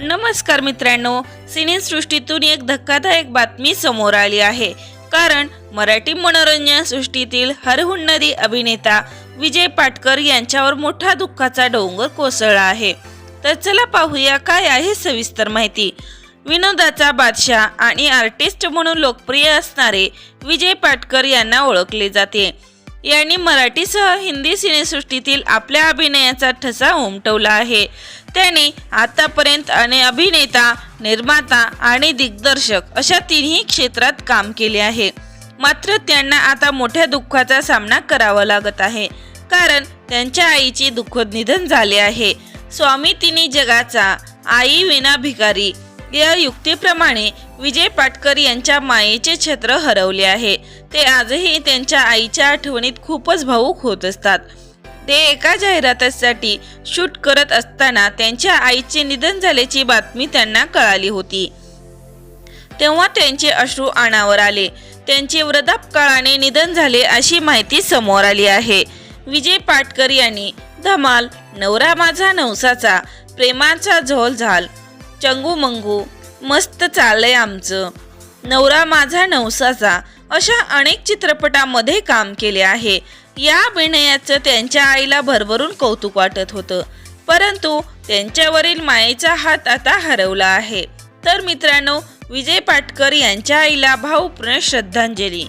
नमस्कार मित्रांनो सिनेसृष्टीतून एक धक्कादायक बातमी समोर आली आहे. कारण मराठी मनोरंजन सृष्टीतील हरहुन्नरी अभिनेता विजय पाटकर यांच्यावर मोठा दुःखाचा डोंगर कोसळला आहे. तर चला पाहूया काय आहे सविस्तर माहिती. विनोदाचा बादशाह आणि आर्टिस्ट म्हणून लोकप्रिय असणारे विजय पाटकर यांना ओळखले जाते. यांनी मराठीसह हिंदी सिनेसृष्टीतील आपल्या अभिनयाचा ठसा उमटवला आहे. त्यांनी आतापर्यंत अनेक अभिनेता निर्माता आणि दिग्दर्शक अशा तिन्ही क्षेत्रात काम केले आहे. मात्र त्यांना आता मोठ्या दुःखाचा सामना करावा लागत आहे. कारण त्यांच्या आईचे दुःखद निधन झाले आहे. स्वामी तिन्ही जगाचा आई विना भिकारी या युक्तीप्रमाणे विजय पाटकर यांच्या मायेचे छत्र हरवले आहे. ते आजही त्यांच्या आईच्या आठवणीत खूपच भावूक होत असतात. ते एका जाहिरातीसाठी शूट करत असताना त्यांच्या आईचे निधन झाल्याची बातमी त्यांना कळाली होती. तेव्हा त्यांचे अश्रू अनावर आले. त्यांचे वृद्धापकाळाने निधन झाले अशी माहिती समोर आली आहे. विजय पाटकर यांनी धमाल नवरा माझा नवसाचा प्रेमाचा झोल झाल. चंगू मंगू मस्त चाललंय आमचं. नवरा माझा नवसाचा अशा अनेक चित्रपटामध्ये काम केले आहे. या अभिनयाचं त्यांच्या आईला भरभरून कौतुक वाटत होतं. परंतु त्यांच्यावरील मायेचा हात आता हरवला आहे. तर मित्रांनो विजय पाटकर यांच्या आईला भावपूर्ण श्रद्धांजली.